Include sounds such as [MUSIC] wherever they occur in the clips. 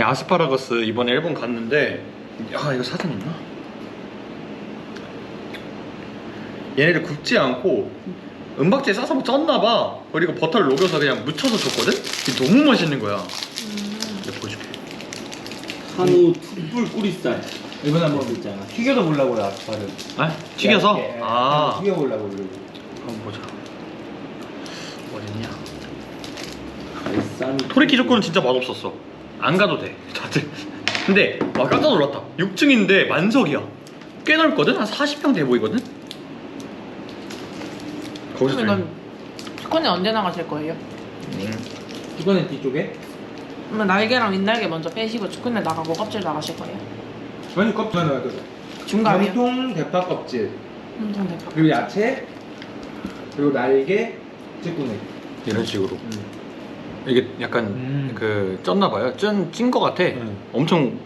네, 아스파라거스 이번에 일본 갔는데 아 이거 사진 있나? 얘네를 굽지 않고 은박지에 싸서 뭐 쪘나봐 그리고 버터를 녹여서 그냥 묻혀서 줬거든? 이게 너무 맛있는 거야 내가 보여줄게 한우 툭불 꾸리살. 이번에 한번 있잖아. 튀겨도 보려고 그래 아스파를. 아? 튀겨서? 얇게. 아 튀겨 보려고 그래. 한번 보자 어딨냐. 토리키 조건은 진짜 맛없었어 안 가도 돼 다들 근데 와 깜짝 놀랐다 6층인데 만석이야 꽤 넓거든? 한 40평 돼 보이거든? 거기서 그럼 이건 피콘이 언제 나가실 거예요? 음. 이거는 뒤쪽에? 그러면 날개랑 윗날개 먼저 빼시고 축구네 나가고 껍질 나가실 거예요? 아니 껍질만 넣어야 돼. 중간이요? 정통 대파 껍질 엄청 대박 그리고 야채 그리고 날개 찌꾸네. 이런 식으로 이게 약간 음. 그 쪘나 봐요 찐찐거 같아 음. 엄청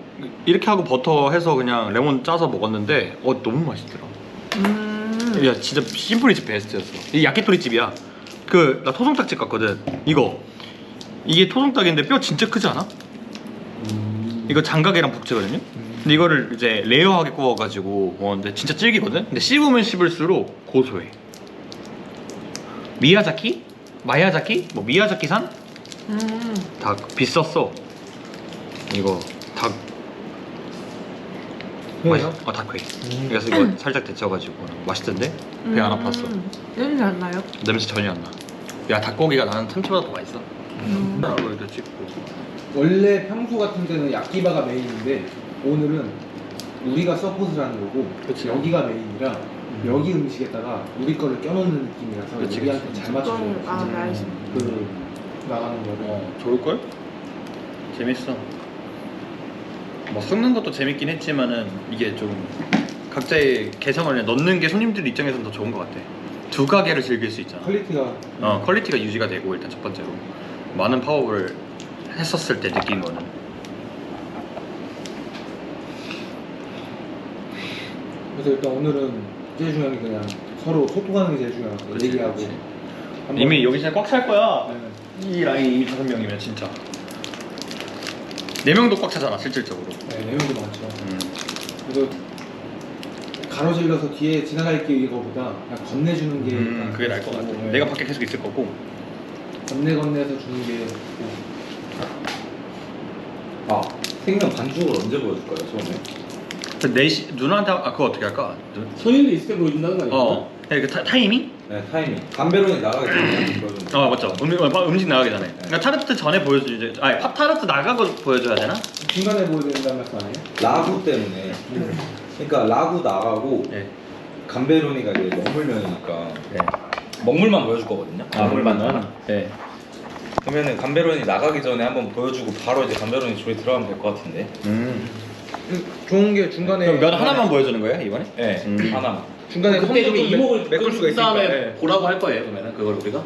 이렇게 하고 버터 해서 그냥 레몬 짜서 먹었는데 어 너무 맛있더라 음 야 진짜 심플이집 베스트였어 이 야키토리 집이야 그 나 토종닭집 갔거든 이거 이게 토종닭인데 뼈 진짜 크지 않아? 이거 장각이랑 북채거든요 근데 이거를 이제 레어하게 구워가지고 먹었는데 진짜 질기거든? 근데 씹으면 씹을수록 고소해 미야자키? 마야자키? 뭐 미야자키산? 음. 닭 비쌌어 이거 닭 회요? 맛있- 어 닭회 음. 그래서 이거 살짝 데쳐가지고 맛있던데? 배 안 아팠어 음. 냄새 안 나요? 냄새 전혀 안 나. 야 닭고기가 나는 참치보다 더 맛있어. 음. 이렇게 찍고. 원래 평소 같은 때는 야끼바가 메인인데 오늘은 우리가 서포트를 하는 거고 그치. 여기가 메인이라 여기 음식에다가 우리 거를 껴놓는 느낌이라서 그치, 우리한테 그치. 잘 맞춰줘요. 아, 네, 알겠습니다. 그 나가는 거를. 어 좋을 걸? 재밌어. 뭐 섞는 것도 재밌긴 했지만은 이게 좀 각자의 개성을 넣는 게 손님들 입장에서는 더 좋은 것 같아. 두 가게를 즐길 수 있잖아. 퀄리티가 어 퀄리티가 유지가 되고 일단 첫 번째로 많은 파업을 했었을 때 느낀 거는 그래서 일단 오늘은 제일 중요한 게 그냥 서로 소통하는 게 제일 중요한 거 그치, 얘기하고 그치. 한번- 이미 여기 진짜 꽉 찰 거야. 네. 이 라인이 다섯 명이면 진짜 네 명도 꽉 차잖아 실질적으로. 네, 내용도 많죠. 음. 그래서 가로질러서 뒤에 지나갈 게 이거보다 그냥 건네주는 게 음, 그게 나을 것 같아. 네. 내가 밖에 계속 있을 거고. 건네 건네서 주는 게아 생명 반죽을 언제 보여줄까요 처음에? 그 네시 누나한테 아 그거 어떻게 할까? 누- 선임이 있을 때 보여준다는 거 아니에요? 어. 야, 그 타, 타이밍? 네 타이밍 감베론이 나가기 전에 보여주는 어 맞죠. 음식, 어, 음식 나가기 전에. 그러니까 타르트 전에 보여주지. 아니 팝 타르트 나가고 보여줘야 되나? 중간에 보여드린다는 말씀 아니에요? 라구 때문에 그러니까 라구 나가고 네. 감베로니가 이제 먹물면이니까 네. 먹물만 보여줄 거거든요 아 물만 네. 그러면은 감베론이 나가기 전에 한번 보여주고 바로 이제 감베론이 조리 들어가면 될 것 같은데 음. 그 좋은 게 중간에 그럼 면 하나만 보여주는 거예요 이번에? 네 음. 하나만 중간에 그때 좀 컴퓨터 이목을 메꿀 수가 있으니까 다음에 네. 보라고 할 거예요 그러면은 그걸 우리가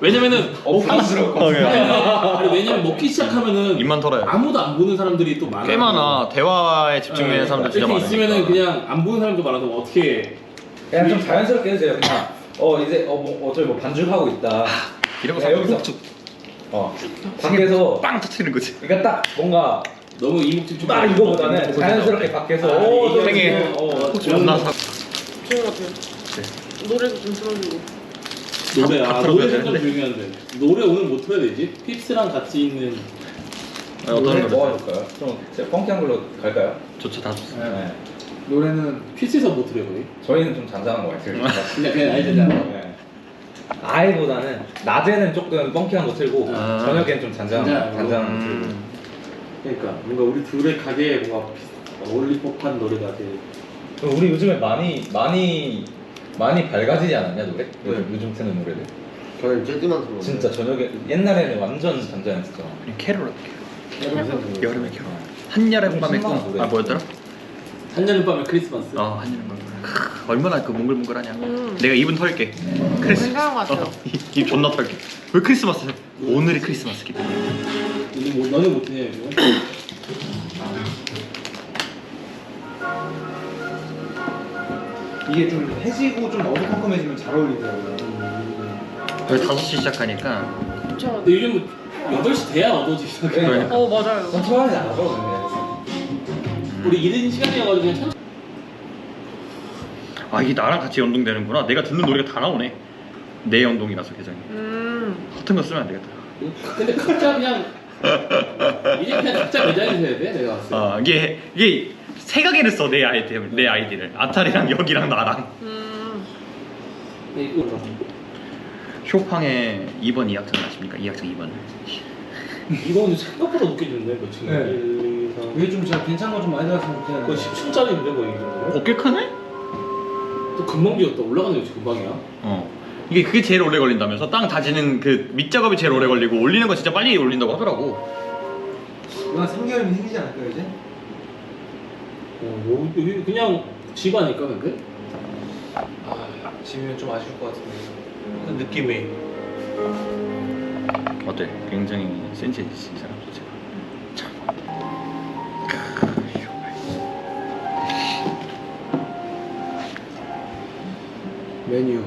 왜냐면은 [LAUGHS] 어 부담스러울 것 어, 같아 그래. 아니 왜냐면 먹기 시작하면은 입만 털어요. 아무도 안 보는 사람들이 또 많아 꽤 많아. 대화에 집중되는 사람들 진짜 이렇게 많아. 있으면은 그냥 안 보는 사람도 많아서 어떻게 그냥 좀 자연스럽게 해주세요 그냥 어 이제 어뭐 어차피 뭐 반죽하고 있다 이런 거 야, 여기서. 푹어 밖에서 빵 터트리는 거지. 그러니까 딱 뭔가 너무 이목 집중 딱 이거보다는 자연스럽게 밖에서 아, 어, 이게 저기, 생일. 어, 혹시 만나 사. 같아요 노래도 좀 틀어주고 노래 다아 노래 좀 되는데. 중요한데 노래 오늘 뭐 틀어야 되지? 핍스랑 같이 있는 어떤 노래 거뭐 할까요? 좀 진짜 펑키한 걸로 갈까요? 좋죠 다 좋습니다. 네. 노래는 핍스에서 뭐 틀어요 거의? 저희는 좀 잔잔한 거 같아요. 그냥 그냥 알잖아 네. 아이보다는 낮에는 조금 펑키한 거 틀고 아. 저녁에는 좀 잔잔한 잔잔한 거, 잔잔한 거 음. 틀고. 그러니까 뭔가 우리 둘의 가게에 뭔가 어울릴 법한 노래가 돼 그럼 우리 요즘에 많이 많이 많이 밝아지지 않았냐 노래? 요즘, 요즘 트는 노래들. 저는 재즈만 들어. 진짜 저녁에 옛날에는 완전 잔잔했었잖아. 캐롤. 여름의 캐롤. 한여름 밤의 꿈. 신나는 노래. 아 뭐였더라? 한여름 밤의 크리스마스 어 한여름 밤의 꿈. 크, 얼마나 그 몽글몽글하냐. 음. 내가 입은 털게. 크리스마스. 괜찮은 것 같아요. 어, 입, 입 존나 털게. 왜 크리스마스? 오늘이 크리스마스 기분. 근데 뭐 너네 못했냐 요즘? 이게 좀 해지고 좀 어두컴컴해지면 잘 어울리더라고요. 그래서 5시 시작하니까 근데 요즘 8시 돼야 그러니까. 시작해. 어 맞아요. 컨트롤하지 않아서 우리 이른 시간이어가지고 그냥 천천히. 아 이게 나랑 같이 연동되는구나. 내가 듣는 노래가 다 나오네. 내 연동이라서 계정이. 음. 같은 거 쓰면 안 되겠다. 근데 각자 그냥 [LAUGHS] 이제 그냥 각자 매장에서 해야 돼 내가 봤을 때. 아 이게 이게 세 가게를 써 내 아이템 내 아이디를 아탈이랑 여기랑 나랑 음. 네, 이거 쇼팡의 2번 2학점 아십니까? 2학점 2번 이거는 생각보다 높게 주는데 몇 층? 네. 1, 2, 3. 이게 좀 진짜 괜찮은 거 좀 많이 들었으면 그거 좋겠는데 10층짜리인데 거의 이 정도면? 어꽤 크네? 또 금방 비었다 올라가는 게 금방이야 어 이게 그게 제일 오래 걸린다면서 땅 다지는 그 밑작업이 제일 오래 걸리고 올리는 거 진짜 빨리 올린다고 하더라고 이건 3개월이면 생기지 않을까요 이제? 어, 뭐, 여기 그냥 집 아닐까 근데? 아 지면 좀 아쉬울 것 같은데 그 느낌이 어때? 굉장히 센스 있으신 사람 쇼발. 메뉴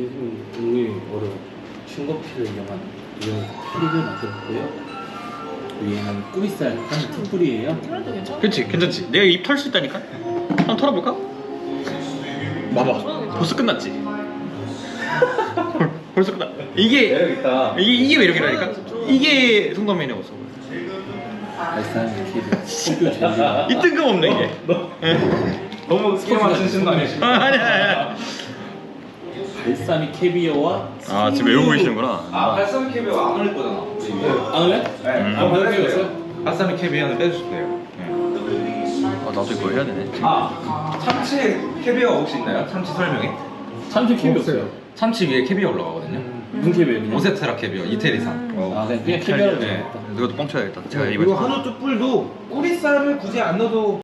우리 어려 춘거피를 이용한 이런 피를 만들었고요 위에는 꾸리살 한 괜찮아. 그치 괜찮지? 내가 입 털 수 있다니까? 한번 털어볼까? 봐봐 벌써 끝났지? 벌- [LAUGHS] 벌써 끝났 이게 매력 있다. 이게, 이게 매력이라니까? 이게 송도맨의 모습 알싸한 키드 학교 젤리가 이 뜬금없네 이게 너무 스킬 맞추신 거 아니에요? 아니야 아니야 발사미 캐비어와 아 지금 외우고 계시는구나 아 발사미 캐비어 안 올릴 거잖아. 안 해? 네. 아 발사미 캐비어였어? 발사미 캐비어는 빼주세요. 아 나도 이거 해야 되네 아 참치 캐비어 혹시 있나요? 참치 설명이? 참치 캐비어였어요 참치 위에 캐비어 올라가거든요. 무슨 캐비어 그냥? 오세트라 캐비어 이태리산. 아 그냥 그냥 캐비어로 네. 네. 이것도 뻥쳐야겠다 제가 네, 이번에 이거 한우 쪽불도 꼬리살을 굳이 안 넣어도